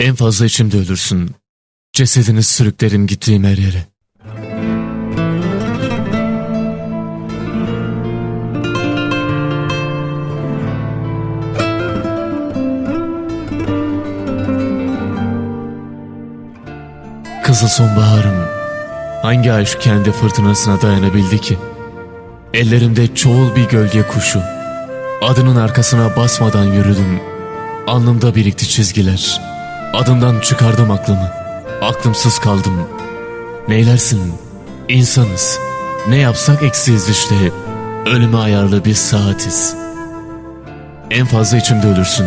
En fazla içimde ölürsün. Cesedini sürüklerim gittiğim her yere. Kızıl sonbaharım, hangi aşk kendi fırtınasına dayanabildi ki? Ellerimde çoğul bir gölge kuşu, adının arkasına basmadan yürüdüm. Alnımda birikti çizgiler, adından çıkardım aklımı, aklımsız kaldım. Neylersin, insanız, ne yapsak eksiyiz işte, ölüme ayarlı bir saatiz. En fazla içimde ölürsün,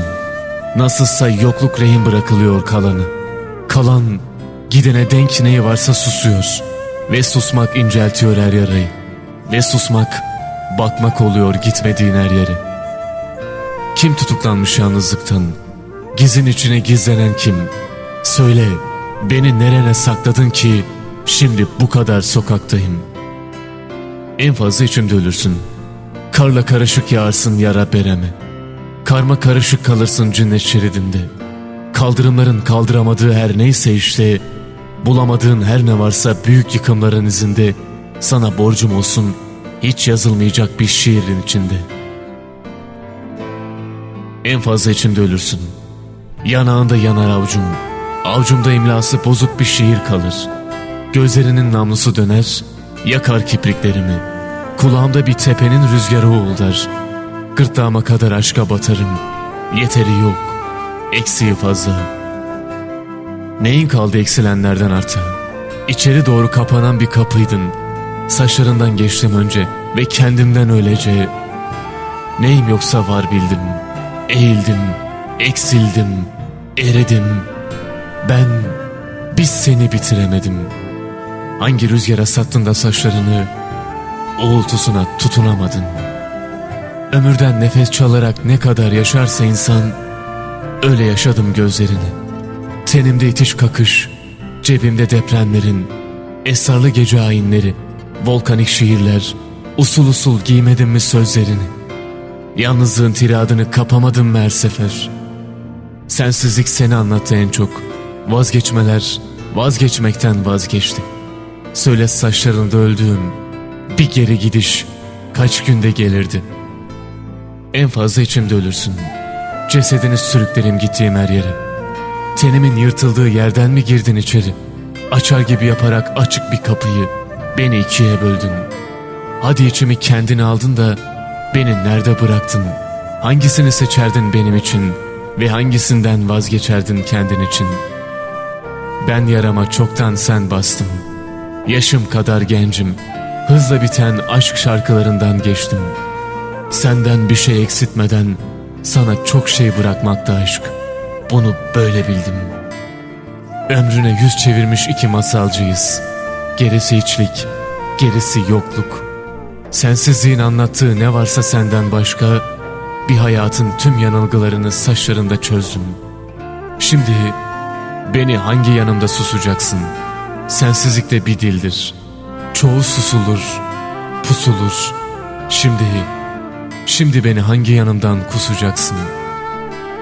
nasılsa yokluk rehin bırakılıyor kalanı. Kalan Gidene denk neyi varsa susuyor. Ve susmak inceltiyor her yarayı. Ve susmak bakmak oluyor gitmediğin her yere. Kim tutuklanmış yalnızlıktan? Gizin içine gizlenen kim? Söyle beni nerene sakladın ki şimdi bu kadar sokaktayım. En fazla içimde ölürsün. Karla karışık yağarsın yara bereme. Karma karışık kalırsın cennet şeridinde. Kaldırımların kaldıramadığı her neyse işte Bulamadığın her ne varsa büyük yıkımların izinde sana borcum olsun hiç yazılmayacak bir şiirin içinde. En fazla içimde ölürsün. Yanağında yanar avcum. Avcumda imlası bozuk bir şiir kalır. Gözlerinin namlusu döner, yakar kipriklerimi. Kulağımda bir tepenin rüzgarı uğuldar. Gırtlağıma kadar aşka batarım. Yeteri yok, eksiği fazla.'' Neyin kaldı eksilenlerden arta? İçeri doğru kapanan bir kapıydın. Saçlarından geçtim önce ve kendimden öylece. Neyim yoksa var bildim. Eğildim, eksildim, eridim. Ben biz seni bitiremedim. Hangi rüzgara sattın da saçlarını uğultusuna tutunamadın. Ömürden nefes çalarak ne kadar yaşarsa insan öyle yaşadım gözlerini. Tenimde itiş kakış, cebimde depremlerin, esrarlı gece ayinleri, volkanik şiirler, usul usul giymedim mi sözlerini? Yalnızlığın tiradını kapamadım mı her sefer? Sensizlik seni anlattı en çok. Vazgeçmeler, vazgeçmekten vazgeçti. Söyle saçlarında öldüğüm, bir geri gidiş kaç günde gelirdi. En fazla içimde ölürsün. Cesedini sürüklerim gittiğim her yere.'' Tenimin yırtıldığı yerden mi girdin içeri? Açar gibi yaparak açık bir kapıyı beni ikiye böldün. Hadi içimi kendine aldın da beni nerede bıraktın? Hangisini seçerdin benim için ve hangisinden vazgeçerdin kendin için? Ben yarama çoktan sen bastın. Yaşım kadar gencim. Hızla biten aşk şarkılarından geçtim. Senden bir şey eksiltmeden sana çok şey bırakmakta aşk.'' Bunu böyle bildim. Ömrüne yüz çevirmiş iki masalcıyız. Gerisi içlik, gerisi yokluk. Sensizliğin anlattığı ne varsa senden başka, bir hayatın tüm yanılgılarını saçlarında çözdüm. Şimdi beni hangi yanımda susacaksın? Sensizlik de bir dildir. Çoğu susulur, pusulur. Şimdi, şimdi beni hangi yanımdan kusacaksın?''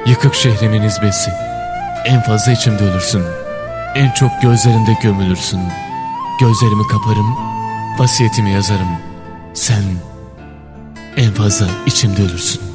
Yıkık şehrimin izbesi. En fazla içimde ölürsün. En çok gözlerinde gömülürsün. Gözlerimi kaparım, vasiyetimi yazarım. Sen en fazla içimde ölürsün.